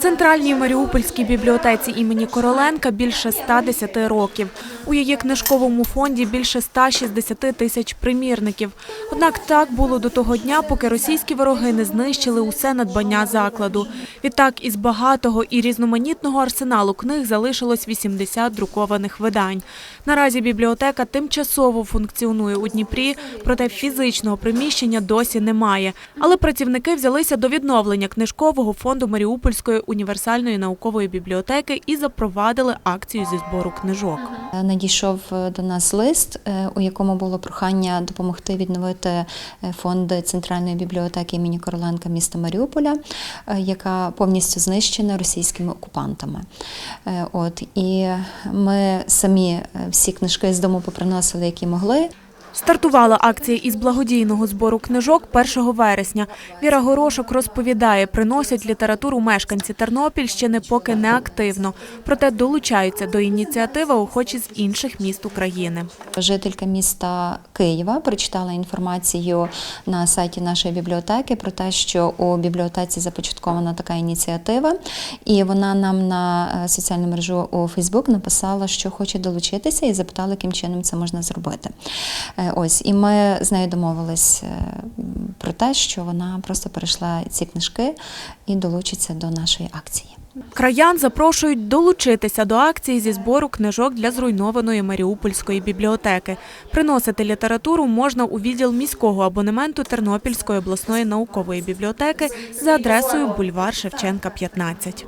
Центральній Маріупольській бібліотеці імені Короленка більше 110 років. У її книжковому фонді більше 160 тисяч примірників. Однак так було до того дня, поки російські вороги не знищили усе надбання закладу. Відтак із багатого і різноманітного арсеналу книг залишилось 80 друкованих видань. Наразі бібліотека тимчасово функціонує у Дніпрі, проте фізичного приміщення досі немає. Але працівники взялися до відновлення книжкового фонду Маріупольської універсальної наукової бібліотеки і запровадили акцію зі збору книжок. Надійшов е, до нас лист, е, у якому було прохання допомогти відновити е, фонд Центральної бібліотеки імені Короленка міста Маріуполя, е, яка повністю знищена російськими окупантами. Е, От і ми самі е, всі книжки з дому поприносили, які могли. Стартувала акція із благодійного збору книжок 1 вересня. Віра Горошок розповідає, приносять літературу мешканці Тернопільщини поки не активно, проте долучаються до ініціативи охочі з інших міст України. Жителька міста Києва прочитала інформацію на сайті нашої бібліотеки про те, що у бібліотеці започаткована така ініціатива, і вона нам на е, соціальну мережу у Фейсбук написала, що хоче долучитися, і запитала, яким чином це можна зробити. Е, Ось і ми з нею домовились е, про те, що вона просто перейшла ці книжки і долучиться до нашої акції. Краян запрошують долучитися до акції зі збору книжок для зруйнованої Маріупольської бібліотеки. Приносити літературу можна у відділ міського абонементу Тернопільської обласної наукової бібліотеки за адресою бульвар Шевченка, 15.